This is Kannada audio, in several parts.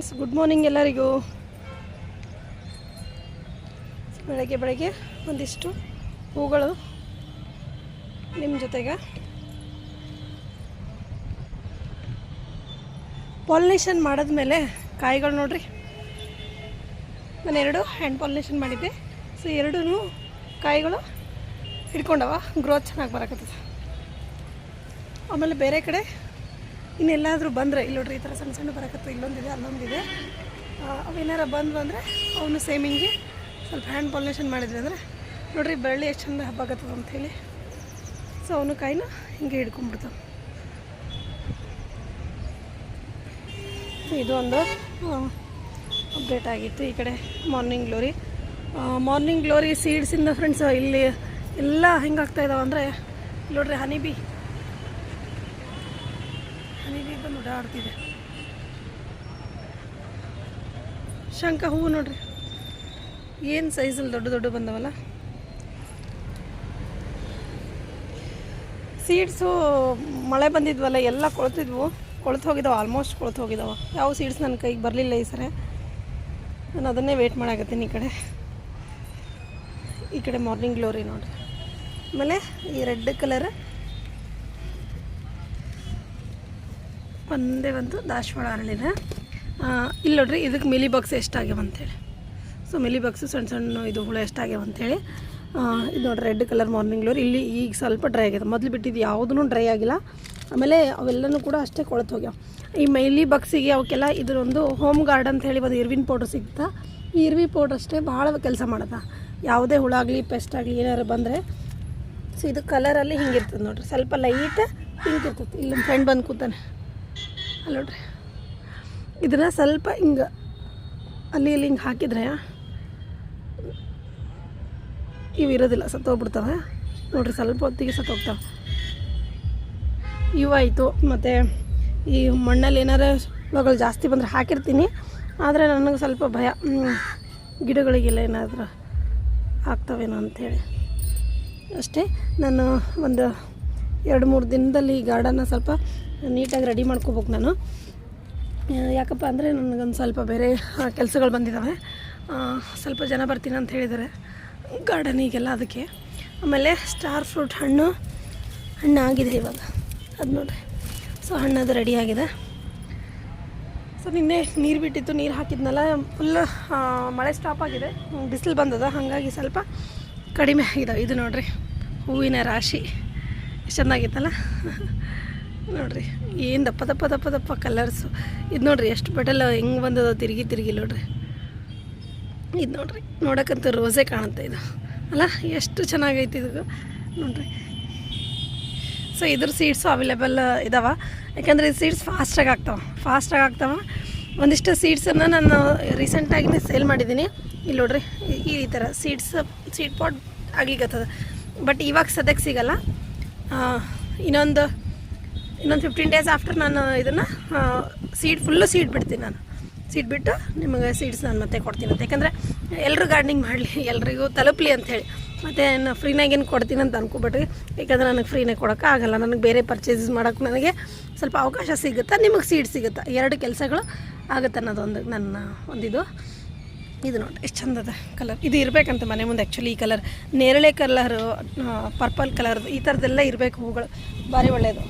ಫ್ರೆಂಡ್ಸ್ ಗುಡ್ ಮಾರ್ನಿಂಗ್ ಎಲ್ಲರಿಗೂ. ಬೆಳಗ್ಗೆ ಬೆಳಗ್ಗೆ ಒಂದಿಷ್ಟು ಹೂಗಳು ನಿಮ್ಮ ಜೊತೆಗೆ. ಪಾಲಿನೇಷನ್ ಮಾಡಿದ್ಮೇಲೆ ಕಾಯಿಗಳು ನೋಡ್ರಿ. ನಾನು ಎರಡು ಹ್ಯಾಂಡ್ ಪಾಲಿನೇಷನ್ ಮಾಡಿದ್ದೆ. ಸೊ ಎರಡೂ ಕಾಯಿಗಳು ಹಿಡ್ಕೊಂಡವ. ಗ್ರೋತ್ ಚೆನ್ನಾಗಿ ಬರಕತ್ತದ. ಆಮೇಲೆ ಬೇರೆ ಕಡೆ ಇನ್ನೆಲ್ಲಾದರೂ ಬಂದರೆ, ಇಲ್ಲಿ ನೋಡ್ರಿ ಈ ಥರ ಸಣ್ಣ ಸಣ್ಣ ಬರಕತ್ತು, ಇಲ್ಲೊಂದಿದೆ, ಅಲ್ಲೊಂದಿದೆ. ಅವೇನಾರ ಬಂದು ಅಂದರೆ ಅವನು ಸೇಮ್ ಸ್ವಲ್ಪ ಹ್ಯಾಂಡ್ ಪಾಲಿನೇಷನ್ ಮಾಡಿದ್ವಿ ಅಂದರೆ, ನೋಡ್ರಿ ಬೆಳ್ಳಿ ಎಷ್ಟು ಚಂದ ಹಬ್ಬಾಗತ್ತದ ಅಂಥೇಳಿ ಸೊ ಅವನು ಕಾಯಿನ ಹಿಂಗೆ ಹಿಡ್ಕೊಂಡ್ಬಿಡ್ತಾವೆ ಇದು ಒಂದು ಅಪ್ಡೇಟ್ ಆಗಿತ್ತು ಈ ಕಡೆ ಮಾರ್ನಿಂಗ್ ಗ್ಲೋರಿ ಮಾರ್ನಿಂಗ್ ಗ್ಲೋರಿ ಸೀಡ್ಸಿಂದ ಫ್ರೆಂಡ್ಸ್ ಇಲ್ಲಿ ಎಲ್ಲ ಹೆಂಗಾಗ್ತಾ ಇದಾವೆ ಅಂದರೆ ನೋಡ್ರಿ ಹನಿ ಬಿ ಬಿ ಬಂದು ಓಡಾಡ್ತಿದೆ ಶಂಕ ಹೂವು ನೋಡ್ರಿ. ಏನು ಸೈಜಲ್ಲಿ ದೊಡ್ಡ ದೊಡ್ಡ ಬಂದವಲ್ಲ? ಸೀಡ್ಸು ಮಳೆ ಬಂದಿದ್ವಲ್ಲ, ಎಲ್ಲ ಕೊಳ್ತಿದ್ವು. ಕೊಳ್ತು ಹೋಗಿದ್ದಾವೆ ಆಲ್ಮೋಸ್ಟ್ ಕೊಳ್ತು ಹೋಗಿದ್ದಾವೆ ಯಾವ ಸೀಡ್ಸ್ ನನ್ನ ಕೈಗೆ ಬರಲಿಲ್ಲ ಈ ಸರಿ. ನಾನು ಅದನ್ನೇ ವೇಟ್ ಮಾಡಾಕತ್ತೀನಿ ಈ ಕಡೆ. ಈ ಕಡೆ ಮಾರ್ನಿಂಗ್ ಗ್ಲೋರಿ ನೋಡ್ರಿ. ಆಮೇಲೆ ಈ ರೆಡ್ ಕಲರ್ ಒಂದೇ ಒಂದು ದಾಸವಾಳ ಅರಳಿದೆ ಇಲ್ಲಿ ನೋಡ್ರಿ ಇದಕ್ಕೆ ಮಿಲಿ ಬಾಕ್ಸ್ ಎಷ್ಟಾಗ್ಯಾವ ಅಂತೇಳಿ. ಸೊ ಮಿಲಿ ಬಾಕ್ಸು ಸಣ್ಣ ಸಣ್ಣ ಇದು ಹುಳ ಎಷ್ಟಾಗ್ಯಾವ ಅಂತೇಳಿ. ಆ, ಇದು ನೋಡ್ರಿ ರೆಡ್ ಕಲರ್ ಮಾರ್ನಿಂಗ್ ಲೋರ್ ಇಲ್ಲಿ ಈಗ ಸ್ವಲ್ಪ ಡ್ರೈ ಆಗಿದೆ ಮೊದಲು ಬಿಟ್ಟಿದ್ದು ಯಾವುದೂ ಡ್ರೈ ಆಗಿಲ್ಲ. ಆಮೇಲೆ ಅವೆಲ್ಲನೂ ಕೂಡ ಅಷ್ಟೇ ಕೊಳತು ಹೋಗ್ಯಾವ. ಈ ಮೈಲಿ ಬಾಕ್ಸಿಗೆ ಅವಕ್ಕೆಲ್ಲ ಇದರೊಂದು ಹೋಮ್ ಗಾರ್ಡ್ ಅಂತ ಹೇಳಿ ಒಂದು ಇರ್ವಿನ್ ಪೌಡ್ರ್ ಸಿಗ್ತಾ ಈ ಇರ್ವಿ ಪೌಡ್ರ್ ಅಷ್ಟೇ ಭಾಳ ಕೆಲಸ ಮಾಡದ. ಯಾವುದೇ ಹುಳ ಆಗಲಿ ಪೆಸ್ಟ್ ಆಗಲಿ ಏನಾರು ಬಂದರೆ ಸೊ ಇದು ಕಲರಲ್ಲಿ ಹಿಂಗಿರ್ತದೆ ನೋಡ್ರಿ. ಸ್ವಲ್ಪ ಲೈಟ್ ಪಿಂಕ್ ಇರ್ತದೆ. ಇಲ್ಲಿ ಫ್ರೆಂಡ್ ಬಂದು ಕೂತಾನೆ. ಅಲ್ಲಿ ನೋಡ್ರಿ. ಇದನ್ನು ಸ್ವಲ್ಪ ಹಿಂಗೆ ಅಲ್ಲಿ ಇಲ್ಲಿ ಹಿಂಗೆ ಹಾಕಿದ್ರೆ ಇವು ಇರೋದಿಲ್ಲ ಸತ್ತೋಗ್ಬಿಡ್ತವೆ ನೋಡ್ರಿ ಸ್ವಲ್ಪ ಹೊತ್ತಿಗೆ ಸತ್ತೋಗ್ತವೆ ಇವಾಯಿತು ಮತ್ತು ಈ ಮಣ್ಣಲ್ಲಿ ಏನಾರು ಹುಳಗಳು ಜಾಸ್ತಿ ಬಂದರೆ ಹಾಕಿರ್ತೀನಿ. ಆದರೆ ನನಗೆ ಸ್ವಲ್ಪ ಭಯ. ಗಿಡಗಳಿಗೆಲ್ಲ ಏನಾದರೂ ಆಗ್ತವೇನೋ ಅಂಥೇಳಿ ಅಷ್ಟೇ, ನಾನು ಒಂದು ಎರಡು ಮೂರು ದಿನದಲ್ಲಿ ಈ ಗಾರ್ಡನ್ನ ಸ್ವಲ್ಪ ನೀಟಾಗಿ ರೆಡಿ ಮಾಡ್ಕೋಬೇಕು ನಾನು. ಯಾಕಪ್ಪ ಅಂದರೆ ನನಗೊಂದು ಸ್ವಲ್ಪ ಬೇರೆ ಕೆಲಸಗಳು ಬಂದಿದ್ದಾವೆ ಸ್ವಲ್ಪ ಜನ ಬರ್ತೀನಿ ಅಂತ ಹೇಳಿದ್ದಾರೆ ಗಾರ್ಡನಿಗೆಲ್ಲ ಅದಕ್ಕೆ. ಆಮೇಲೆ ಸ್ಟಾರ್ ಫ್ರೂಟ್ ಹಣ್ಣು ಹಣ್ಣು ಆಗಿದೆ ಇವಾಗ. ಅದು ನೋಡ್ರಿ. ಸೊ ಹಣ್ಣದು ರೆಡಿ ಆಗಿದೆ. ಸೊ ನಿನ್ನೆ ನೀರು ಬಿಟ್ಟಿತ್ತು, ನೀರು ಹಾಕಿದ್ನಲ್ಲ ಫುಲ್ ಮಳೆ ಸ್ಟಾಪ್ ಆಗಿದೆ. ಬಿಸಿಲು ಬಂದದ, ಹಾಗಾಗಿ ಸ್ವಲ್ಪ ಕಡಿಮೆ ಆಗಿದೆ ಇದು ನೋಡ್ರಿ, ಹೂವಿನ ರಾಶಿ. ಚೆನ್ನಾಗಿತ್ತಲ್ಲ? ನೋಡ್ರಿ, ಏನು ದಪ್ಪ ದಪ್ಪ ದಪ್ಪ ದಪ್ಪ ಕಲರ್ಸು ಇದು ನೋಡ್ರಿ, ಎಷ್ಟು ಪೆಟಲ್ ಹೆಂಗೆ ಬಂದದ ತಿರುಗಿ ತಿರುಗಿ ನೋಡ್ರಿ. ಇದು ನೋಡ್ರಿ, ನೋಡೋಕ್ಕಂತೂ ರೋಸೇ ಕಾಣುತ್ತೆ ಇದು. ಅಲ್ಲ, ಎಷ್ಟು ಚೆನ್ನಾಗೈತಿ ಇದು. ನೋಡ್ರಿ. ಸೊ ಇದ್ರ ಸೀಡ್ಸು ಅವೈಲೇಬಲ್ ಇದಾವೆ. ಯಾಕಂದರೆ ಈ ಸೀಡ್ಸ್ ಫಾಸ್ಟಾಗಿ ಆಗ್ತಾವೆ. ಫಾಸ್ಟಾಗಿ ಆಗ್ತಾವೆ. ಒಂದಿಷ್ಟು ಸೀಡ್ಸನ್ನು ನಾನು ರೀಸೆಂಟಾಗಿ ಸೇಲ್ ಮಾಡಿದ್ದೀನಿ ಇಲ್ಲಿ ನೋಡ್ರಿ, ಈ- ಈ ಥರ ಸೀಡ್ಸ್ ಸೀಡ್ ಪಾಟ್ ಆಗ್ಲಿಕ್ಕತ್ತದ ಬಟ್ ಇವಾಗ ಸದ್ಯಕ್ಕೆ ಸಿಗಲ್ಲ. ಇನ್ನೊಂದು ಇನ್ನೊಂದು ಫಿಫ್ಟೀನ್ ಡೇಸ್ ಆಫ್ಟರ್ ನಾನು ಇದನ್ನು ಸೀಡ್ ಫುಲ್ಲು ಸೀಡ್ ಬಿಡ್ತೀನಿ ನಾನು. ಸೀಡ್ ಬಿಟ್ಟು ನಿಮಗೆ ಸೀಡ್ಸ್ ನಾನು ಮತ್ತೆ ಕೊಡ್ತೀನಿ ಅಂತ. ಯಾಕಂದರೆ ಎಲ್ಲರೂ ಗಾರ್ಡನಿಂಗ್ ಮಾಡಲಿ, ಎಲ್ರಿಗೂ ತಲುಪಲಿ ಅಂಥೇಳಿ ಮತ್ತು ನಾನು ಫ್ರೀನಾಗೇನು ಕೊಡ್ತೀನಿ ಅಂತ ಅನ್ಕೊಬೇಡ್ರಿ ಯಾಕಂದ್ರೆ ನನಗೆ ಫ್ರೀನೇ ಕೊಡೋಕೆ ಆಗಲ್ಲ. ನನಗೆ ಬೇರೆ ಪರ್ಚೇಸಸ್ ಮಾಡೋಕ್ಕೆ ನನಗೆ ಸ್ವಲ್ಪ ಅವಕಾಶ ಸಿಗುತ್ತಾ? ನಿಮಗೆ ಸೀಡ್ ಸಿಗುತ್ತಾ? ಎರಡು ಕೆಲಸಗಳು ಆಗುತ್ತೆ ಅನ್ನೋದೊಂದು ನನ್ನ ಒಂದಿದು. ಇದು ನೋಡಿ, ಎಷ್ಟು ಚಂದದ ಕಲರ್ ಇದು ಇರಬೇಕಂತ ಮನೆ ಮುಂದೆ ಆ್ಯಕ್ಚುಲಿ ಈ ಕಲರ್ ನೇರಳೆ ಕಲರು ಪರ್ಪಲ್ ಕಲರ್ ಈ ಥರದ್ದೆಲ್ಲ ಇರಬೇಕು ಹೂಗಳು. ಭಾರಿ ಒಳ್ಳೆಯದು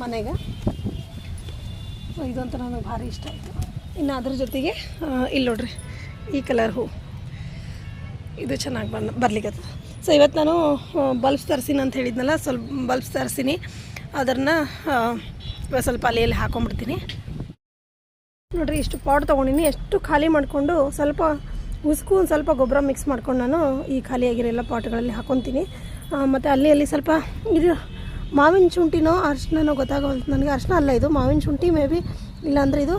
ಮನೆಗೆ. ಇದಂತೂ ನನಗೆ ಭಾರಿ ಇಷ್ಟ ಆಯಿತು. ಇನ್ನು ಅದ್ರ ಜೊತೆಗೆ ಇಲ್ಲಿ ನೋಡ್ರಿ, ಈ ಕಲರ್ ಹೂ. ಇದು ಚೆನ್ನಾಗಿ ಬಂದು ಬರ್ಲಿಕ್ಕೆ ಸೊ ಇವತ್ತು ನಾನು ಬಲ್ಬ್ಸ್ ತರಿಸಿನಿ ಅಂತ ಹೇಳಿದ್ನಲ್ಲ, ಸ್ವಲ್ಪ ಬಲ್ಬ್ಸ್ ತರಿಸಿನಿ. ಅದನ್ನು ಸ್ವಲ್ಪ ಅಲೆಯಲ್ಲಿ ಹಾಕೊಂಡ್ಬಿಡ್ತೀನಿ. ನೋಡ್ರಿ, ಇಷ್ಟು ಪಾಟ್ ತೊಗೊಂಡಿನಿ. ಎಷ್ಟು ಖಾಲಿ ಮಾಡಿಕೊಂಡು ಸ್ವಲ್ಪ ಉಸ್ಕು, ಒಂದು ಸ್ವಲ್ಪ ಗೊಬ್ಬರ ಮಿಕ್ಸ್ ಮಾಡ್ಕೊಂಡು ನಾನು ಈ ಖಾಲಿಯಾಗಿರೋ ಎಲ್ಲ ಪಾಟ್ಗಳಲ್ಲಿ ಹಾಕೊತೀನಿ. ಮತ್ತು ಅಲ್ಲಿ ಅಲ್ಲಿ ಸ್ವಲ್ಪ ಇದು ಮಾವಿನ ಶುಂಠಿನೋ ಅರ್ಶಿನೋ ಗೊತ್ತಾಗಲ್ಲ ನನಗೆ ಅರ್ಶಿನ ಅಲ್ಲ ಇದು. ಮಾವಿನ ಶುಂಠಿ ಮೇ ಬಿ ಇಲ್ಲಾಂದರೆ ಇದು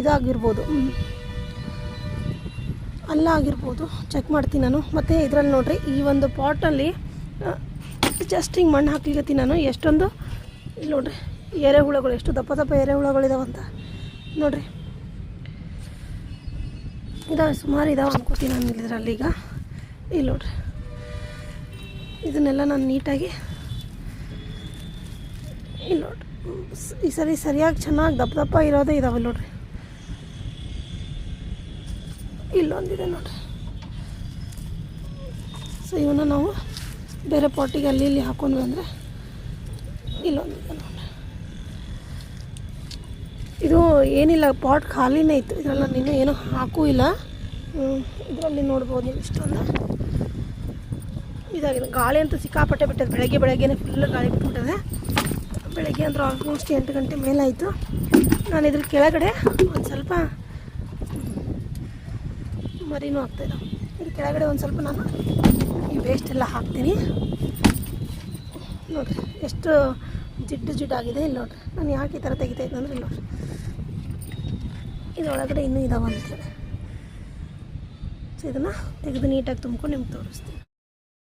ಇದಾಗಿರ್ಬೋದು. ಅಲ್ಲ ಆಗಿರ್ಬೋದು. ಚೆಕ್ ಮಾಡ್ತೀನಿ ನಾನು. ಮತ್ತು ಇದರಲ್ಲಿ ನೋಡಿರಿ, ಈ ಒಂದು ಪಾಟಲ್ಲಿ ಜಸ್ಟ್ ಹಿಂಗೆ ಮಣ್ಣು ಹಾಕ್ಲಿಕತ್ತೀನಿ ನಾನು. ಎಷ್ಟೊಂದು, ಇಲ್ಲಿ ನೋಡ್ರಿ ಎರೆಹುಳಗಳು ಎಷ್ಟು ದಪ್ಪ ದಪ್ಪ ಎರೆಹುಳಗಳಿದಾವಂತ ನೋಡ್ರಿ. ಇದಾವೆ ಸುಮಾರು ಇದಾವೆ ಅನ್ಕೋತೀನಿ ನಾನು ಇದರಲ್ಲಿ ಈಗ. ಇಲ್ಲಿ ನೋಡ್ರಿ. ಇದನ್ನೆಲ್ಲ ನಾನು ನೀಟಾಗಿ ಇಲ್ಲಿ ನೋಡ್ರಿ ಈ ಸರಿ ಸರಿಯಾಗಿ ಚೆನ್ನಾಗಿ ದಪ್ಪ ದಪ್ಪ ಇರೋದೇ ಇದಾವೆ ನೋಡ್ರಿ. ಇಲ್ಲೊಂದಿದೆ ನೋಡ್ರಿ. ಸೊ ಇವನ್ನ ನಾವು ಬೇರೆ ಪಾಟಿಗೆ ಅಲ್ಲಿ ಇಲ್ಲಿ ಹಾಕೊಂಡ್ವಿ ಅಂದರೆ ಇಲ್ಲೊಂದಿದೆ ನೋಡ್ರಿ. ಇದು ಏನಿಲ್ಲ, ಪಾಟ್ ಖಾಲಿನೇ ಇತ್ತು. ಇದರಲ್ಲಿ ನೀನು ಏನೂ ಹಾಕೂ ಇಲ್ಲ. ಇದರಲ್ಲಿ ನೋಡ್ಬೋದು ನೀವು ಇಷ್ಟೊಂದು. ಇದಾಗಿದೆ. ಗಾಳಿ ಅಂತೂ ಸಿಕ್ಕಾಪಟ್ಟೆ ಬಿಟ್ಟದೆ. ಬೆಳಗ್ಗೆ ಬೆಳಗ್ಗೆನೇ ಫುಲ್ ಗಾಳಿ ಬಿಟ್ಬಿಟ್ಟದೆ. ಬೆಳಗ್ಗೆ ಅಂದ್ರೆ ಆಲ್ಮೋಸ್ಟ್ ಎಂಟು ಗಂಟೆ ಮೇಲಾಯಿತು. ನಾನು ಇದ್ರ ಕೆಳಗಡೆ ಒಂದು ಸ್ವಲ್ಪ ಮರಿನೂ ಆಗ್ತಾಯಿದೆ ಇದ್ರ ಕೆಳಗಡೆ ಒಂದು ಸ್ವಲ್ಪ ನಾನು ಈ ವೇಸ್ಟ್ ಎಲ್ಲ ಹಾಕ್ತೀನಿ. ನೋಡಿರಿ, ಎಷ್ಟು ಜಿಡ್ಡು ಜಿಡ್ಡಾಗಿದೆ ಇಲ್ಲಿ ನೋಡ್ರಿ. ನಾನು ಯಾಕೆ ಈ ಥರ ತೆಗಿತಾ ಇದ್ದೆ ಅಂದ್ರೆ ನೋಡ್ರಿ. ಇದರೊಳಗಡೆ ಇನ್ನೂ ಇದಾವೆ ಅಂತೇಳಿ ಸೊ ಇದನ್ನು ತೆಗೆದು ನೀಟಾಗಿ ತುಂಬ್ಕೊಂಡು ನಿಮ್ಗೆ ತೋರಿಸ್ತೀನಿ.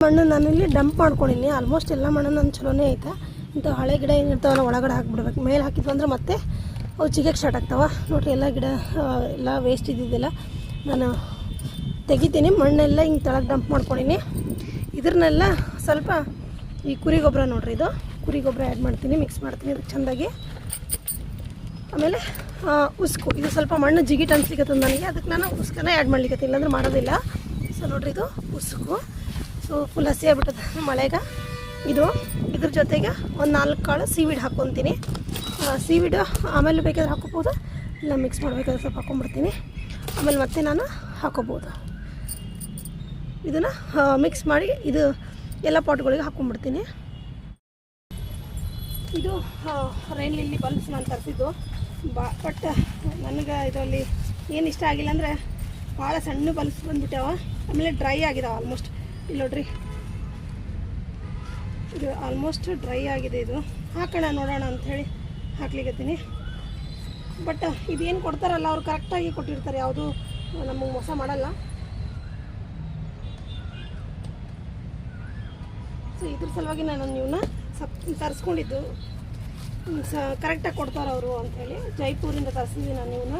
ಮಣ್ಣು ನಾನಿಲ್ಲಿ ಡಂಪ್ ಮಾಡ್ಕೊಂಡಿನಿ. ಆಲ್ಮೋಸ್ಟ್ ಎಲ್ಲ ಮಣ್ಣು ನಾನು ಚಲೋನೇ ಐತೆ. ಇಂಥ ಹಳೆ ಗಿಡ ಏನಿರ್ತಾವಲ್ಲ, ಒಳಗಡೆ ಹಾಕ್ಬಿಡ್ಬೇಕು. ಮೇಲೆ ಹಾಕಿದ್ವಿ ಅಂದ್ರೆ ಮತ್ತೆ ಅವು ಚಿಗಕ್ಕೆ ಸ್ಟಾರ್ಟ್ ಆಗ್ತಾವ. ನೋಡಿರಿ, ಎಲ್ಲ ಗಿಡ ಎಲ್ಲ ವೇಸ್ಟ್ ಇದ್ದಿದ್ದಿಲ್ಲ. ನಾನು ತೆಗಿತೀನಿ, ಮಣ್ಣೆಲ್ಲ ಹಿಂಗೆ ತಳಗೆ ಡಂಪ್ ಮಾಡ್ಕೊಂಡಿನಿ. ಇದ್ರನ್ನೆಲ್ಲ ಸ್ವಲ್ಪ ಈ ಕುರಿ ಗೊಬ್ಬರ ನೋಡ್ರಿ ಇದು. ಕುರಿ ಗೊಬ್ಬರ ಆ್ಯಡ್ ಮಾಡ್ತೀನಿ ಮಿಕ್ಸ್ ಮಾಡ್ತೀನಿ ಇದಕ್ಕೆ ಚೆಂದಾಗಿ. ಆಮೇಲೆ ಉಸ್ಕು. ಇದು ಸ್ವಲ್ಪ ಮಣ್ಣು ಜಿಗಿಟ್ ಅನ್ಸ್ಲಿಕ್ಕತ್ತದ ನನಗೆ, ಅದಕ್ಕೆ ನಾನು ಉಸ್ಕನ್ನ ಆ್ಯಡ್ ಮಾಡ್ಲಿಕ್ಕೆ ಇಲ್ಲಾಂದ್ರೆ ಮಾಡೋದಿಲ್ಲ. ಸೊ ನೋಡ್ರಿ ಇದು ಉಸುಕು. ಸೊ ಫುಲ್ ಹಸಿ ಆಗ್ಬಿಟ್ಟದ ಮಳೆಗೆ. ಇದು ಇದ್ರ ಜೊತೆಗೆ ಒಂದು ನಾಲ್ಕು ಕಾಳು ಸೀವಿಡ್ ಹಾಕ್ಕೊತೀನಿ ಸೀವಿಡ್ ಆಮೇಲೆ ಬೇಕಾದ್ರೆ ಹಾಕೋಬೋದು ಇಲ್ಲ ಮಿಕ್ಸ್ ಮಾಡಬೇಕಾದ್ರೆ ಸ್ವಲ್ಪ ಹಾಕೊಂಡ್ಬಿಡ್ತೀನಿ. ಆಮೇಲೆ ಮತ್ತೆ ನಾನು ಹಾಕೋಬೋದು ಇದನ್ನು ಮಿಕ್ಸ್ ಮಾಡಿ ಇದು ಎಲ್ಲ ಪಾಟ್ಗಳಿಗೆ ಹಾಕೊಂಡ್ಬಿಡ್ತೀನಿ. ಇದು ರೈನ್ ಲಿಲ್ಲಿ ಬಲ್ಬ್ಸ್ ನಾನು ತರಿಸಿದ್ದು. ಬಾ ಬಟ್ ನನಗೆ ಇದರಲ್ಲಿ ಏನು ಇಷ್ಟ ಆಗಿಲ್ಲ ಅಂದರೆ ಭಾಳ ಸಣ್ಣ ಬಲ್ಬ್ಸ್ ಬಂದ್ಬಿಟ್ಟಾವ. ಆಮೇಲೆ ಡ್ರೈ ಆಗಿದಾವೆ ಆಲ್ಮೋಸ್ಟ್ ಇಲ್ಲಿ ನೋಡ್ರಿ ಇದು ಆಲ್ಮೋಸ್ಟ್ ಡ್ರೈ ಆಗಿದೆ ಇದು. ಹಾಕೋಣ, ನೋಡೋಣ ಅಂಥೇಳಿ ಹಾಕ್ಲಿಕ್ಕತ್ತೀನಿ ಬಟ್ ಇದೇನು ಕೊಡ್ತಾರಲ್ಲ, ಅವ್ರು ಕರೆಕ್ಟಾಗಿ ಕೊಟ್ಟಿರ್ತಾರೆ. ಯಾವುದು ನಮಗೆ ಮೋಸ ಮಾಡಲ್ಲ. ಸೊ ಇದ್ರ ಸಲುವಾಗಿ ನಾನು ನೀವನ್ನ ಸಪ್, ತರಿಸ್ಕೊಂಡಿದ್ದು. ಸ ಕರೆಕ್ಟಾಗಿ ಕೊಡ್ತಾರೆ ಅವರು ಅಂಥೇಳಿ. ಜೈಪುರಿಂದ ತರಿಸಿದ್ದೀನಿ ನಾನು ಇವನ್ನ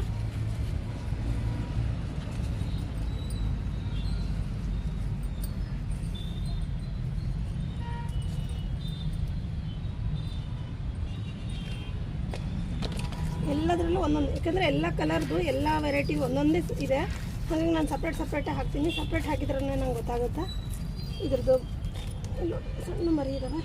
ಎಲ್ಲದರಲ್ಲೂ ಒಂದೊಂದು ಯಾಕಂದರೆ ಎಲ್ಲ ಕಲರ್ದು ಎಲ್ಲ ವೆರೈಟಿ ಒಂದೊಂದೇ ಇದೆ. ಹಾಗಾಗಿ ನಾನು ಸಪ್ರೇಟ್ ಸಪ್ರೇಟಾಗಿ ಹಾಕ್ತೀನಿ. ಸಪ್ರೇಟ್ ಹಾಕಿದ್ರೆ ನಂಗೆ ಗೊತ್ತಾಗುತ್ತೆ? ಇದ್ರದ್ದು ಸಣ್ಣ ಮರಿ ಇದಾವೆ.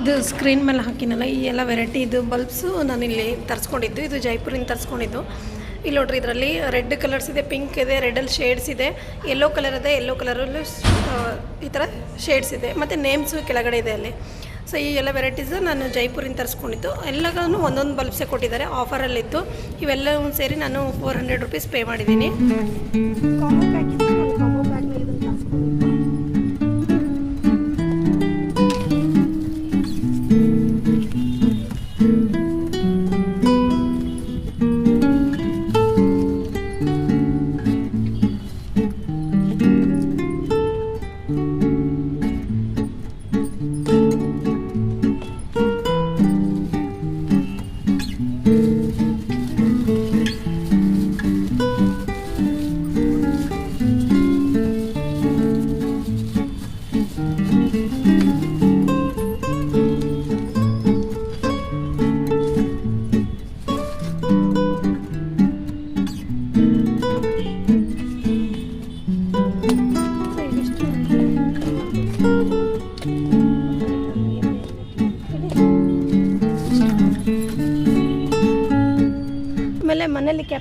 ಇದು ಸ್ಕ್ರೀನ್ ಮೇಲೆ ಹಾಕಿನಲ್ಲ, ಈ ಎಲ್ಲ ವೆರೈಟಿ ಇದು ಬಲ್ಬ್ಸು ನಾನಿಲ್ಲಿ ತರಿಸ್ಕೊಂಡಿದ್ದು. ಇದು ಜೈಪುರಿಂದ ತರಿಸ್ಕೊಂಡಿದ್ದು. ಇಲ್ಲಿ ನೋಡ್ರಿ ಇದರಲ್ಲಿ ರೆಡ್ ಕಲರ್ಸ್ ಇದೆ ಪಿಂಕ್ ಇದೆ ರೆಡಲ್ಲಿ ಶೇಡ್ಸ್ ಇದೆ. ಯೆಲ್ಲೋ ಕಲರ್ ಇದೆ ಯೆಲ್ಲೋ ಕಲರಲ್ಲೂ ಈ ಥರ ಶೇಡ್ಸ್ ಇದೆ. ಮತ್ತು ನೇಮ್ಸು ಕೆಳಗಡೆ ಇದೆ ಅಲ್ಲಿ. ಸೊ ಈ ಎಲ್ಲ ವೆರೈಟೀಸ್ ನಾನು ಜೈಪುರಿಂದ ತರಿಸ್ಕೊಂಡಿದ್ದು. ಎಲ್ಲನೂ ಒಂದೊಂದು ಬಲ್ಬ್ಸೇ ಕೊಟ್ಟಿದ್ದಾರೆ. ಆಫರಲ್ಲಿತ್ತು ಇವೆಲ್ಲವೂ ಸೇರಿ ನಾನು ಫೋರ್ ಹಂಡ್ರೆಡ್ ರುಪೀಸ್ ಪೇ ಮಾಡಿದ್ದೀನಿ.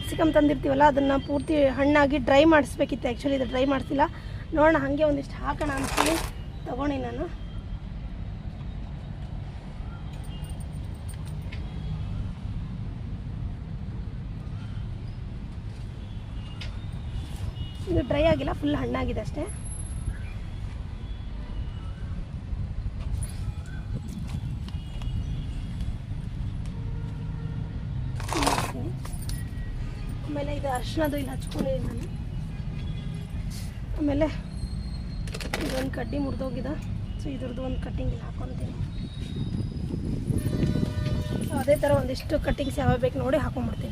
ಕ್ಯಾಪ್ಸಿಕಮ್ ತಂದಿರ್ತೀವಲ್ಲ, ಅದನ್ನು ಪೂರ್ತಿ ಹಣ್ಣಾಗಿ ಡ್ರೈ ಮಾಡಿಸ್ಬೇಕಿತ್ತು. ಆ್ಯಕ್ಚುಲಿ ಇದು ಡ್ರೈ ಮಾಡಿಸಿಲ್ಲ. ನೋಡೋಣ, ಹಾಗೆ ಒಂದಿಷ್ಟು ಹಾಕೋಣ ಅಂತೀನಿ ತೊಗೊಂಡು ನಾನು. ಇದು ಡ್ರೈ ಆಗಿಲ್ಲ ಫುಲ್ ಹಣ್ಣಾಗಿದೆ ಅಷ್ಟೇ. ಆಮೇಲೆ ಇದು ಅರ್ಶಿನದು ಇಲ್ಲಿ ಹಚ್ಕೊಂಡಿದ್ದೀನಿ ನಾನು. ಆಮೇಲೆ ಇದೊಂದು ಕಡ್ಡಿ ಮುರಿದೋಗಿದೆ. ಸೊ ಇದ್ರದ್ದು ಒಂದು ಕಟ್ಟಿಂಗ್ ಇಲ್ಲಿ ಹಾಕೊತೀನಿ. ಅದೇ ಥರ ಒಂದಿಷ್ಟು ಕಟ್ಟಿಂಗ್ಸ್ ಯಾವ ಬೇಕು ನೋಡಿ ಹಾಕೊಂಡ್ಬಿಡ್ತೀನಿ.